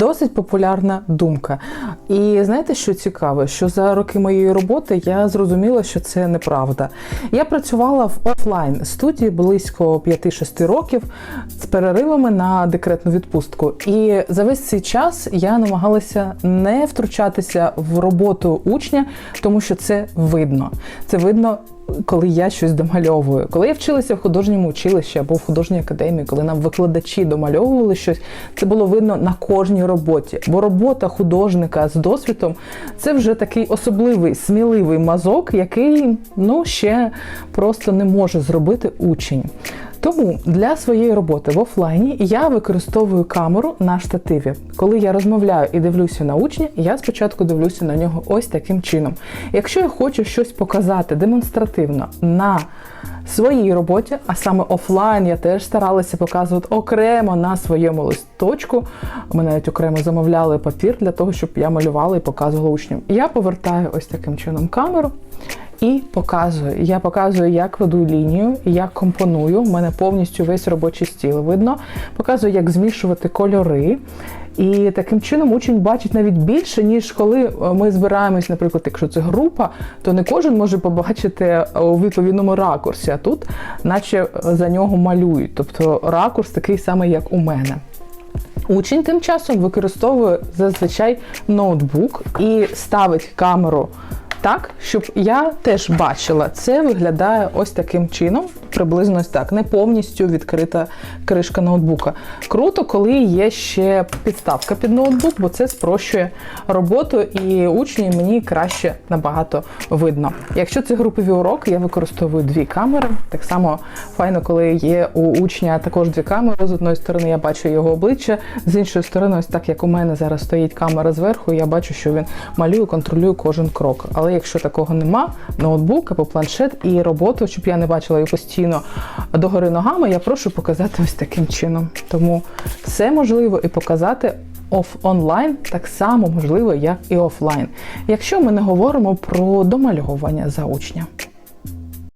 Досить популярна думка. І знаєте, що цікаво? Що за роки моєї роботи я зрозуміла, що це неправда. Я працювала в офлайн студії близько 5-6 років з переривами на декретну відпустку. І за весь цей час я намагалася не втручатися в роботу учня, тому що це видно. Це видно коли я щось домальовую. Коли я вчилася в художньому училищі або в художній академії, коли нам викладачі домальовували щось, це було видно на кожній роботі. Бо робота художника з досвідом це вже такий особливий, сміливий мазок, який ну ще просто не може зробити учень. Тому для своєї роботи в офлайні я використовую камеру на штативі. Коли я розмовляю і дивлюся на учня, я спочатку дивлюся на нього ось таким чином. Якщо я хочу щось показати демонстративно на своїй роботі, а саме офлайн, я теж старалася показувати окремо на своєму листочку. Ми навіть окремо замовляли папір для того, щоб я малювала і показувала учням. Я повертаю ось таким чином камеру. І показую. Я показую, як веду лінію, як компоную. У мене повністю весь робочий стіл видно. Показую, як змішувати кольори. І таким чином учень бачить навіть більше, ніж коли ми збираємось, наприклад, якщо це група, то не кожен може побачити у відповідному ракурсі, а тут, наче за нього малюють. Тобто ракурс такий самий, як у мене. Учень тим часом використовує зазвичай ноутбук і ставить камеру так, щоб я теж бачила, це виглядає ось таким чином, приблизно ось так, не повністю відкрита кришка ноутбука. Круто, коли є ще підставка під ноутбук, бо це спрощує роботу і учні мені краще набагато видно. Якщо це групові уроки, я використовую дві камери. Так само файно, коли є у учня також дві камери. З одної сторони я бачу його обличчя, з іншої сторони, ось так як у мене зараз стоїть камера зверху, я бачу, що він малює, контролює кожен крок. Але якщо такого нема, ноутбук або планшет і роботу, щоб я не бачила її постійно догори ногами, я прошу показати ось таким чином. Тому все можливо і показати оф онлайн так само можливо, як і офлайн. Якщо ми не говоримо про домальовування за учня.